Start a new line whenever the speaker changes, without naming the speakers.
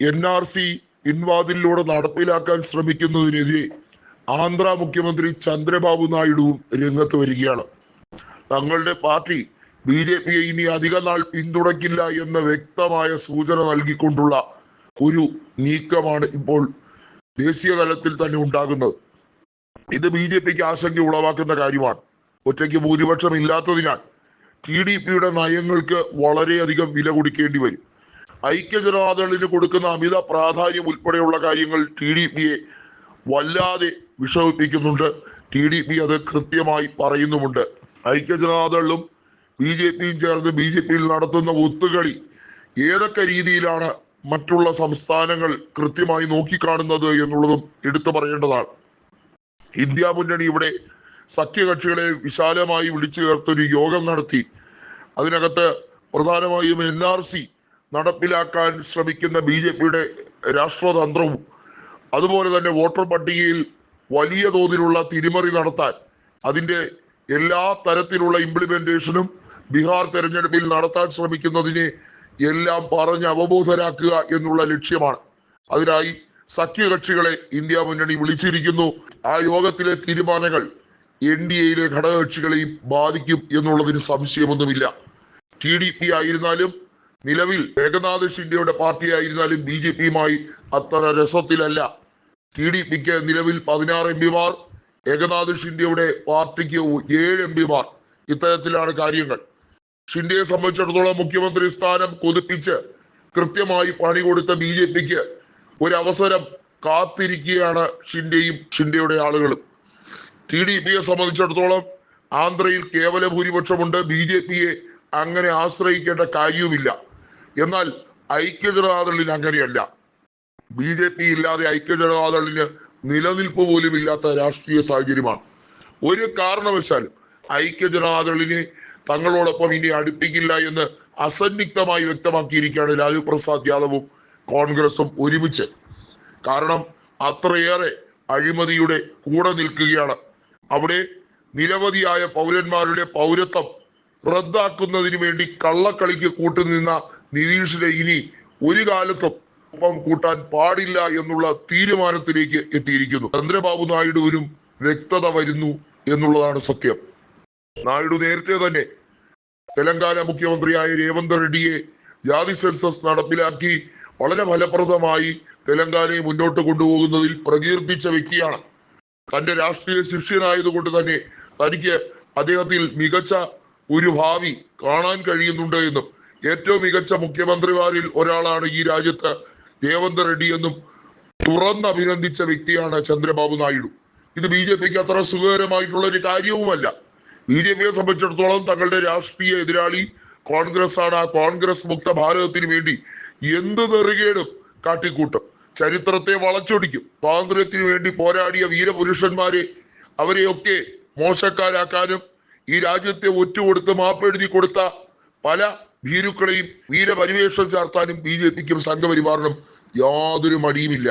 N R C പിൻവാതിലൂടെ നടപ്പിലാക്കാൻ ശ്രമിക്കുന്നതിനെതിരെ ആന്ധ്ര മുഖ്യമന്ത്രി ചന്ദ്രബാബു നായിഡുവും രംഗത്ത് വരികയാണ്. തങ്ങളുടെ പാർട്ടി ബി ജെ പിയെ ഇനി അധിക നാൾ പിന്തുണയ്ക്കില്ല എന്ന വ്യക്തമായ സൂചന നൽകിക്കൊണ്ടുള്ള ഒരു നീക്കമാണ് ഇപ്പോൾ ദേശീയ തലത്തിൽ തന്നെ ഉണ്ടാകുന്നത്. ഇത് ബി ജെ പിക്ക് ആശങ്ക ഉളവാക്കുന്ന കാര്യമാണ്. ഒറ്റയ്ക്ക് ഭൂരിപക്ഷം ഇല്ലാത്തതിനാൽ ടി ഡി പിയുടെ നയങ്ങൾക്ക് വളരെയധികം വില കൊടുക്കേണ്ടി വരും. ഐക്യജനതാദളിന് കൊടുക്കുന്ന അമിത പ്രാധാന്യം ഉൾപ്പെടെയുള്ള കാര്യങ്ങൾ ടി ഡി പിയെ വല്ലാതെ വിഷമിപ്പിക്കുന്നുണ്ട്. ടി ഡി പി അത് കൃത്യമായി പറയുന്നുമുണ്ട്. ഐക്യജനതാദളും ബി ജെ പിയും ചേർന്ന് ബി ജെ പിയിൽ നടത്തുന്ന ഒത്തുകളി ഏതൊക്കെ രീതിയിലാണ് മറ്റുള്ള സംസ്ഥാനങ്ങൾ കൃത്യമായി നോക്കിക്കാണുന്നത് എന്നുള്ളതും എടുത്തു പറയേണ്ടതാണ്. ഇന്ത്യ മുന്നണി ഇവിടെ സഖ്യകക്ഷികളെ വിശാലമായി വിളിച്ചു ചേർത്തൊരു യോഗം നടത്തി. അതിനകത്ത് പ്രധാനമായും എൻ ആർ സി നടപ്പിലാക്കാൻ ശ്രമിക്കുന്ന ബി ജെ പിയുടെ രാഷ്ട്രതന്ത്രവും അതുപോലെ തന്നെ വോട്ടർ പട്ടികയിൽ വലിയ തോതിലുള്ള തിരിമറി നടത്താൻ അതിന്റെ എല്ലാ തരത്തിലുള്ള ഇംപ്ലിമെന്റേഷനും ബീഹാർ തെരഞ്ഞെടുപ്പിൽ നടത്താൻ ശ്രമിക്കുന്നതിനെ എല്ലാം പറഞ്ഞ് അവബോധരാക്കുക എന്നുള്ള ലക്ഷ്യമാണ്. അതിനായി സഖ്യകക്ഷികളെ ഇന്ത്യ മുന്നണി വിളിച്ചിരിക്കുന്നു. ആ യോഗത്തിലെ തീരുമാനങ്ങൾ എൻ ഡി എയിലെ ഘടകകക്ഷികളെയും ബാധിക്കും എന്നുള്ളതിന് സംശയമൊന്നുമില്ല. ടി ഡി പി ആയിരുന്നാലും നിലവിൽ ഏകനാഥ് ഷിൻഡെയുടെ പാർട്ടി ആയിരുന്നാലും ബി ജെ പിയുമായി അത്ര രസത്തിലല്ല. ടി ഡി പിക്ക് നിലവിൽ പതിനാറ് എം പിമാർ ഏകനാഥ് ഷിൻഡെയുടെ പാർട്ടിക്ക് ഏഴ് എം പിമാർ. ഇത്തരത്തിലാണ് കാര്യങ്ങൾ. ഷിൻഡെയെ സംബന്ധിച്ചിടത്തോളം മുഖ്യമന്ത്രി സ്ഥാനം കൊതിപ്പിച്ച് കൃത്യമായി പണി കൊടുത്ത ബി ജെ പിക്ക് ഒരവസരം കാത്തിരിക്കുകയാണ് ഷിൻഡെയും ഷിൻഡെയുടെ ആളുകളും. ടി ഡി പിയെ സംബന്ധിച്ചിടത്തോളം ആന്ധ്രയിൽ കേവല ഭൂരിപക്ഷമുണ്ട്. ബി ജെ പിയെ അങ്ങനെ ആശ്രയിക്കേണ്ട കാര്യവുമില്ല. എന്നാൽ ഐക്യ ജനതാദളിന് അങ്ങനെയല്ല. ബി ജെ പി ഇല്ലാതെ ഐക്യ ജനതാദളിന് നിലനിൽപ്പ് പോലും ഇല്ലാത്ത രാഷ്ട്രീയ സാഹചര്യമാണ്. ഒരു കാരണവശാലും ഐക്യ ജനതാദളിനെ തങ്ങളോടൊപ്പം ഇനി അടുപ്പിക്കില്ല എന്ന് അസന്നിഗ്ധമായി വ്യക്തമാക്കിയിരിക്കുകയാണ് ലാലു പ്രസാദ് യാദവും കോൺഗ്രസും ഒരുമിച്ച്. കാരണം അത്രയേറെ അഴിമതിയുടെ കൂടെ നിൽക്കുകയാണ്. അവിടെ നിരവധിയായ പൗരന്മാരുടെ പൗരത്വം റദ്ദാക്കുന്നതിന് വേണ്ടി കള്ളക്കളിക്ക് കൂട്ടുനിന്ന നിതീഷിനെ ഇനി ഒരു കാലത്തും ഒപ്പം കൂട്ടാൻ പാടില്ല എന്നുള്ള തീരുമാനത്തിലേക്ക് എത്തിയിരിക്കുന്നു. ചന്ദ്രബാബു നായിഡുവിനും വ്യക്തത വരുന്നു എന്നുള്ളതാണ് സത്യം. നായിഡു നേരത്തെ തന്നെ തെലങ്കാന മുഖ്യമന്ത്രിയായ രേവന്ത് റെഡ്ഡിയെ ജാതി സെൻസസ് നടപ്പിലാക്കി വളരെ ഫലപ്രദമായി തെലങ്കാനയെ മുന്നോട്ട് കൊണ്ടുപോകുന്നതിൽ പ്രകീർത്തിച്ച വ്യക്തിയാണ്. തന്റെ രാഷ്ട്രീയ ശിഷ്യനായതുകൊണ്ട് തന്നെ തനിക്ക് അദ്ദേഹത്തിൽ മികച്ച ഒരു ഭാവി കാണാൻ കഴിയുന്നുണ്ട് എന്നും ഏറ്റവും മികച്ച മുഖ്യമന്ത്രിമാരിൽ ഒരാളാണ് ഈ രാജ്യത്ത് രേവന്ത് റെഡ്ഡി എന്നും തുറന്ന് അഭിനന്ദിച്ച വ്യക്തിയാണ് ചന്ദ്രബാബു നായിഡു. ഇത് ബി ജെ പിക്ക് അത്ര സുഖകരമായിട്ടുള്ള ഒരു കാര്യവുമല്ല. ബി ജെ പിയെ സംബന്ധിച്ചിടത്തോളം തങ്ങളുടെ രാഷ്ട്രീയ എതിരാളി കോൺഗ്രസ് ആണ് ആ കോൺഗ്രസ് മുക്ത ഭാരതത്തിന് വേണ്ടി എന്ത് നെറുകേടും കാട്ടിക്കൂട്ടും. ചരിത്രത്തെ വളച്ചൊടിക്കും. സ്വാതന്ത്ര്യത്തിന് വേണ്ടി പോരാടിയ വീരപുരുഷന്മാരെ അവരെയൊക്കെ മോശക്കാരാക്കാനും ഈ രാജ്യത്തെ ഒറ്റുകൊടുത്ത് മാപ്പെഴുതി കൊടുത്ത പല ഭീരുക്കളെയും വീരപരിവേഷം ചാർത്താനും ബി ജെ പിക്കും സംഘപരിവാറിനും യാതൊരു മടിയുമില്ല.